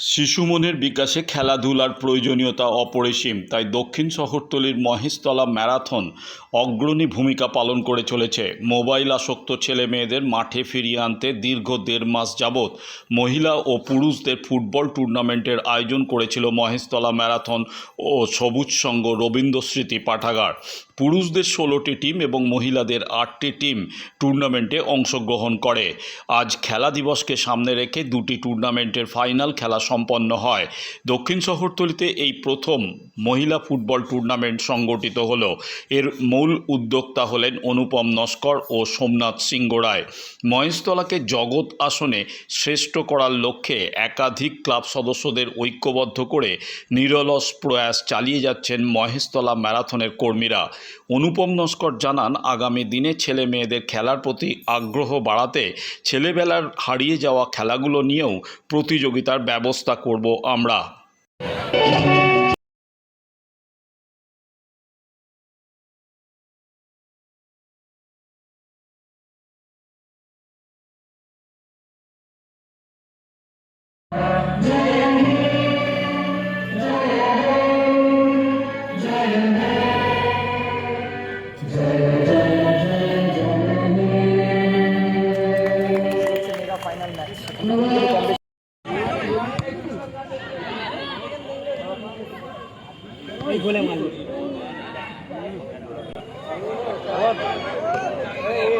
শিশু মনের বিকাশে খেলাধুলার প্রয়োজনীয়তা অপরিসীম, তাই দক্ষিণ শহরতলির মহেশতলা ম্যারাথন অগ্রণী ভূমিকা পালন করে চলেছে। মোবাইল আসক্ত ছেলে মেয়েদের মাঠে ফিরিয়ে আনতে দীর্ঘ দেড় মাস যাবৎ মহিলা ও পুরুষদের ফুটবল টুর্নামেন্টের আয়োজন করেছিল মহেশতলা ম্যারাথন ও সবুজ সংঘ রবীন্দ্র স্মৃতি পাঠাগার। পুরুষদের ষোলোটি টিম এবং মহিলাদের আটটি টিম টুর্নামেন্টে অংশগ্রহণ করে। আজ খেলা দিবসকে সামনে রেখে দুটি টুর্নামেন্টের ফাইনাল খেলা সম্পন্ন হয়। দক্ষিণ শহরতলিতে এই প্রথম মহিলা ফুটবল টুর্নামেন্ট সংগঠিত হলো। এর মূল উদ্যোক্তা হলেন অনুপম নস্কর ও সোমনাথ সিংহ রায় মহেশতলাকে জগৎ আসনে শ্রেষ্ঠ করার লক্ষ্যে একাধিক ক্লাব সদস্যদের ঐক্যবদ্ধ করে নিরলস প্রয়াস চালিয়ে যাচ্ছেন মহেশতলা ম্যারাথনের কর্মীরা। অনুপম নস্কর জানান, আগামী দিনে ছেলে মেয়েদের খেলার প্রতি আগ্রহ বাড়াতে ছেলেবেলার হারিয়ে যাওয়া খেলাগুলো নিয়েও প্রতিযোগিতার ব্যবস্থা করব আমরা। मार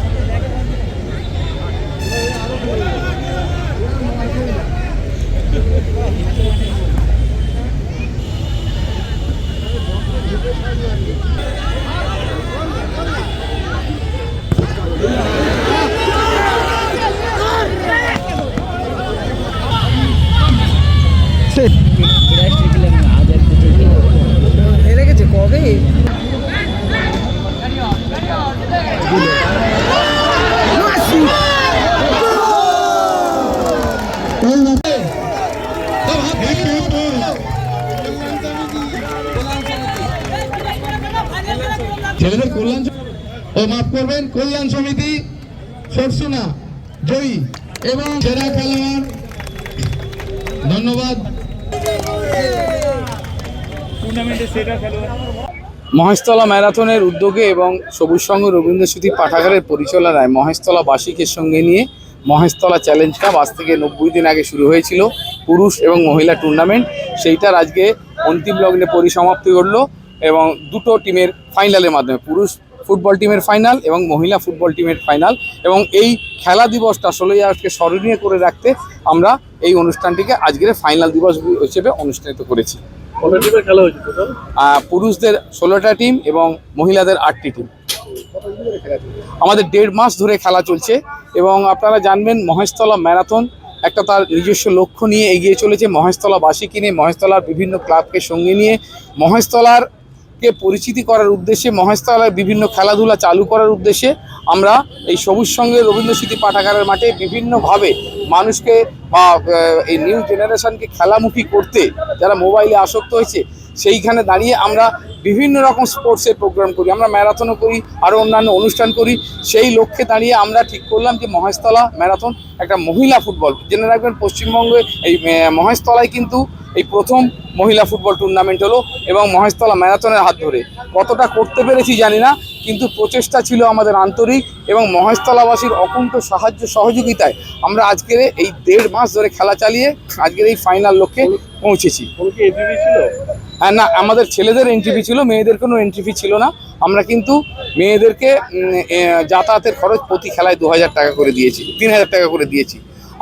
ও মাফ করবেন কল্যাণ সমিতি সরসুনা জয়ী। এবং সেরা খেলোয়াড়। ধন্যবাদ। মহেশতলা ম্যারাথনের উদ্যোগে এবং সবুজ সংঘ রবীন্দ্র স্মৃতি পাঠাগারের পরিচালনায় মহেশতলা বাসীকে সঙ্গে নিয়ে মহেশতলা চ্যালেঞ্জ কাপ আজ থেকে নব্বই দিন আগে শুরু হয়েছিল। পুরুষ এবং মহিলা টুর্নামেন্ট সেইটার আজকে অন্তিম লগ্নে পরিসমাপ্তি ঘটলো এবং দুটো টিমের ফাইনালের মাধ্যমে পুরুষ ফুটবল টিমের ফাইনাল এবং মহিলা ফুটবল টিমের ফাইনাল এবং এই খেলা দিবসটা ষোলোই আগস্টকে স্মরণীয় করে রাখতে আমরা এই অনুষ্ঠানটিকে আজকের ফাইনাল দিবস হিসেবে অনুষ্ঠিত করেছি। পুরুষদের ষোলোটা টিম এবং মহিলাদের আটটি টিম। আমাদের দেড় মাস ধরে খেলা চলছে এবং আপনারা জানবেন মহেশতলা ম্যারাথন একটা তার নিজস্ব লক্ষ্য নিয়ে এগিয়ে চলেছে। মহেশতলাবাসী কিনে মহেশতলার বিভিন্ন ক্লাবকে সঙ্গে নিয়ে মহেশতলার কে পরিচিতি করার উদ্দেশ্যে মহেশতলায় বিভিন্ন খেলাধুলা চালু করার উদ্দেশ্যে আমরা এই সবুজ সঙ্গে রবীন্দ্র স্মৃতি পাঠাগারের মাঠে বিভিন্নভাবে মানুষকে বা এই নিউ জেনারেশনকে খেলামুখী করতে যারা মোবাইলে আসক্ত হয়েছে, সেইখানে দাঁড়িয়ে আমরা বিভিন্ন রকম স্পোর্টসের প্রোগ্রাম করি। আমরা ম্যারাথনও করি, আরও অন্যান্য অনুষ্ঠান করি। সেই লক্ষ্যে দাঁড়িয়ে আমরা ঠিক করলাম যে মহেশতলা ম্যারাথন একটা মহিলা ফুটবল। জেনে রাখবেন, পশ্চিমবঙ্গে এই মহেশতলায় কিন্তু এই প্রথম মহিলা ফুটবল টুর্নামেন্ট হলো এবং মহেশতলা ম্যারাথনের হাত ধরে। কতটা করতে পেরেছি জানি না, কিন্তু প্রচেষ্টা ছিল আমাদের আন্তরিক এবং মহেশতলাবাসীর অকুণ্ঠ সাহায্য সহযোগিতায় আমরা আজকের এই দেড় মাস ধরে খেলা চালিয়ে আজকের এই ফাইনাল লক্ষ্যে পৌঁছেছি। হ্যাঁ না, আমাদের ছেলেদের এন্ট্রি ফি ছিল, মেয়েদের কোনো এন্ট্রি ফি ছিল না। আমরা কিন্তু মেয়েদেরকে যাতায়াতের খরচ প্রতি খেলায় দু হাজার টাকা করে দিয়েছি, তিন হাজার টাকা করে দিয়েছি।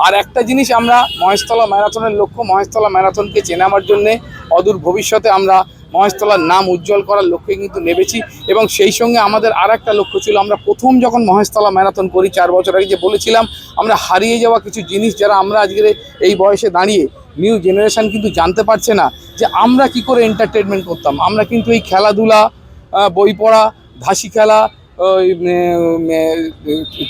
আর একটা জিনিস আমরা মহেশতলা ম্যারাথনের লক্ষ্য, মহেশতলা ম্যারাথনকে চেনাবার জন্যে অদূর ভবিষ্যতে আমরা মহেশতলার নাম উজ্জ্বল করার লক্ষ্যে কিন্তু নেমেছি এবং সেই সঙ্গে আমাদের আর একটা লক্ষ্য ছিল, আমরা প্রথম যখন মহেশতলা ম্যারাথন করি চার বছর আগে যে বলেছিলাম, আমরা হারিয়ে যাওয়া কিছু জিনিস যারা আমরা আজকের এই বয়সে দাঁড়িয়ে নিউ জেনারেশান কিন্তু জানতে পারছে না, যে আমরা কি করে এন্টারটেনমেন্ট করতাম। আমরা কিন্তু এই খেলাধুলা বই পড়া, ধাসি খেলা ওই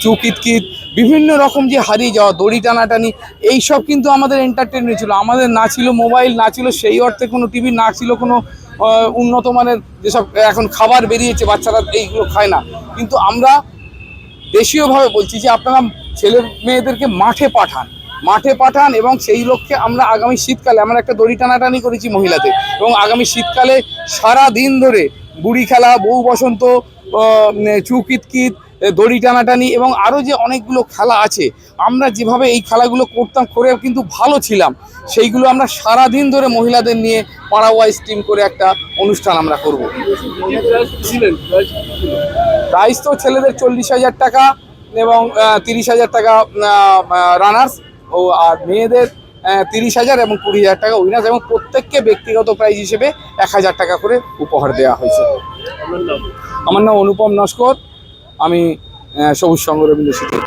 চুকিতকিত, বিভিন্ন রকম যে হারিয়ে যাওয়া, দড়ি টানাটানি, এইসব কিন্তু আমাদের এন্টারটেনমেন্ট ছিল। আমাদের না ছিল মোবাইল না ছিল সেই অর্থে কোনো টিভি না ছিল কোনো উন্নত মানের যেসব এখন খাবার বেরিয়েছে, বাচ্চারা এইগুলো খায় না। কিন্তু আমরা দেশীয়ভাবে বলছি যে আপনারা ছেলে মেয়েদেরকে মাঠে পাঠান। মাঠে পাঠান এবং সেই লক্ষ্যে আমরা আগামী শীতকালে, আমরা একটা দড়ি টানাটানি করেছি মহিলাদের। এবং আগামী শীতকালে সারা দিন ধরে বুড়ি খেলা, বউ বসন্ত চুকিতকিত, দড়ি টানাটানি এবং আরও যে অনেকগুলো খেলা আছে, আমরা যেভাবে এই খেলাগুলো করতাম করে কিন্তু ভালো ছিলাম। সেইগুলো আমরা সারা দিন ধরে মহিলাদের নিয়ে পাড়া ওয়াইজ টিম করে একটা অনুষ্ঠান আমরা করব। প্রাইস তো ছেলেদের চল্লিশ হাজার টাকা এবং তিরিশ হাজার টাকা রানার্স ও আর মেয়েদের তিরিশ হাজার এবং কুড়ি হাজার টাকা উইনার্স এবং প্রত্যেককে ব্যক্তিগত প্রাইজ হিসেবে এক হাজার টাকা করে উপহার দেওয়া হয়েছে। আমার নাম অনুপম নস্কর, আমি সবুজ সংঘ রবীন্দ্র স্মৃতি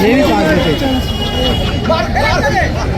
পাঠাগারের সম্পাদক দক্ষিণ